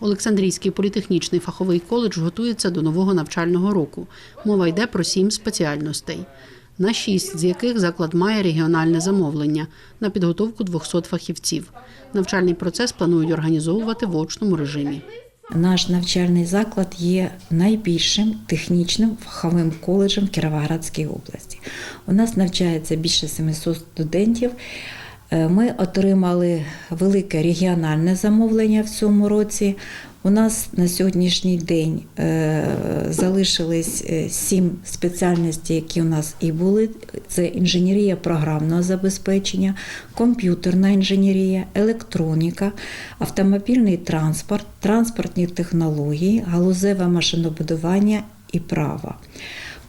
Олександрійський політехнічний фаховий коледж готується до нового навчального року. Мова йде про сім спеціальностей, на шість з яких заклад має регіональне замовлення на підготовку 200 фахівців. Навчальний процес планують організовувати в очному режимі. Наш навчальний заклад є найбільшим технічним фаховим коледжем в області. У нас навчається більше 700 студентів. Е, Ми отримали велике регіональне замовлення в цьому році. У нас на сьогоднішній день е, залишились е, сім спеціальностей, які у нас і були. Це інженерія програмного забезпечення, комп'ютерна інженерія, електроніка, автомобільний транспорт, транспортні технології, галузеве машинобудування і право.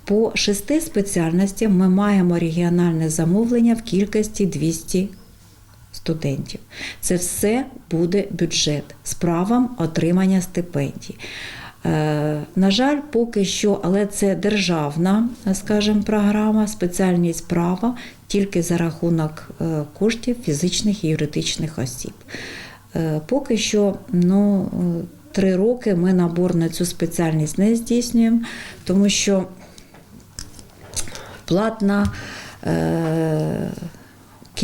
По шести спеціальностям ми маємо регіональне замовлення в кількості 200 студентів. Це все буде бюджет з правом отримання стипендій. Е, На жаль, поки що, але це державна, скажімо, програма, спеціальність права тільки за рахунок е, коштів фізичних і юридичних осіб. Е, Поки що, ну, три роки ми набор на цю спеціальність не здійснюємо, тому що платна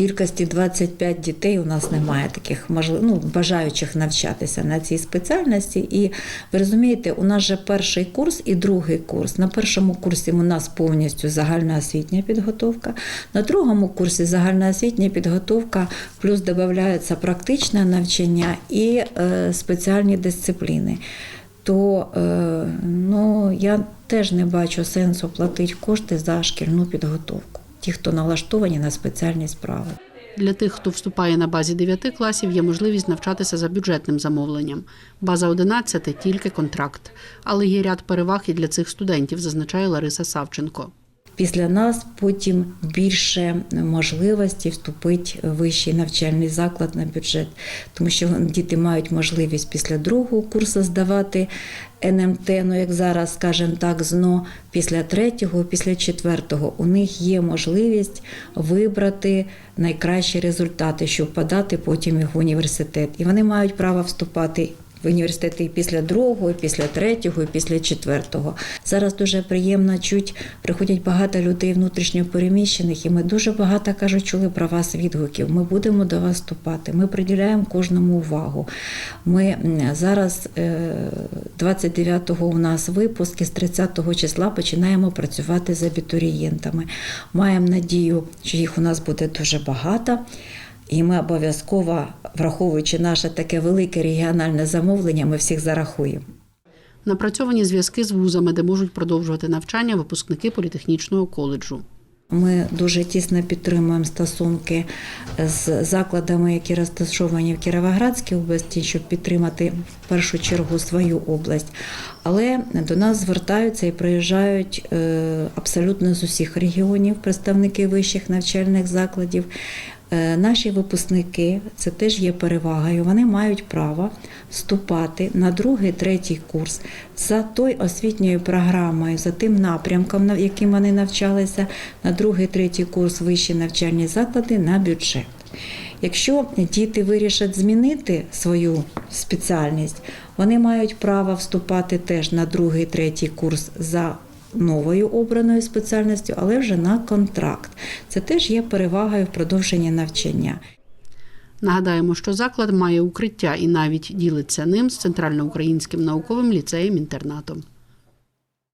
кількості 25 дітей у нас немає таких можлив... ну, бажаючих навчатися на цій спеціальності. І ви розумієте, у нас же перший курс і другий курс. На першому курсі у нас повністю загальноосвітня підготовка, на другому курсі загальноосвітня підготовка, плюс додається практичне навчання і е, спеціальні дисципліни. То е, ну, я теж не бачу сенсу платити кошти за шкільну підготовку. Ті, хто налаштовані на спеціальні справи. Для тих, хто вступає на базі 9 класів, є можливість навчатися за бюджетним замовленням. База 11 – тільки контракт. Але є ряд переваг і для цих студентів, зазначає Лариса Савченко. Після нас потім більше можливості вступити в вищий навчальний заклад на бюджет, тому що діти мають можливість після другого курсу здавати НМТ, ну як зараз, скажімо так, ЗНО, після третього, після четвертого у них є можливість вибрати найкращі результати, щоб подати потім їх в університет. І вони мають право вступати в університети і після другого, і після третього, і після четвертого. Зараз дуже приємно чуть приходять багато людей внутрішньо переміщених, і ми дуже багато кажуть, чули про вас відгуків. Ми будемо до вас вступати. Ми приділяємо кожному увагу. Ми зараз е, 29-го у нас випуск, і з 30-го числа починаємо працювати з абітурієнтами. Маємо надію, що їх у нас буде дуже багато. І ми обов'язково, враховуючи наше таке велике регіональне замовлення, ми всіх зарахуємо. Напрацьовані зв'язки з вузами, де можуть продовжувати навчання випускники політехнічного коледжу. Ми дуже тісно підтримуємо стосунки з закладами, які розташовані в Кіровоградській області, щоб підтримати в першу чергу свою область. Але до нас звертаються і приїжджають е, абсолютно з усіх регіонів представники вищих навчальних закладів. Е, Наші випускники це теж є перевагою. Вони мають право вступати на другий, третій курс за той освітньою програмою, за тим напрямком, на яким вони навчалися, на другий, третій курс вищі навчальні заклади на бюджет. Якщо діти вирішать змінити свою спеціальність, вони мають право вступати теж на другий, третій курс за новою обраною спеціальністю, але вже на контракт. Це теж є перевагою в продовженні навчання. Нагадаємо, що заклад має укриття і навіть ділиться ним з центральноукраїнським науковим ліцеєм інтернатом.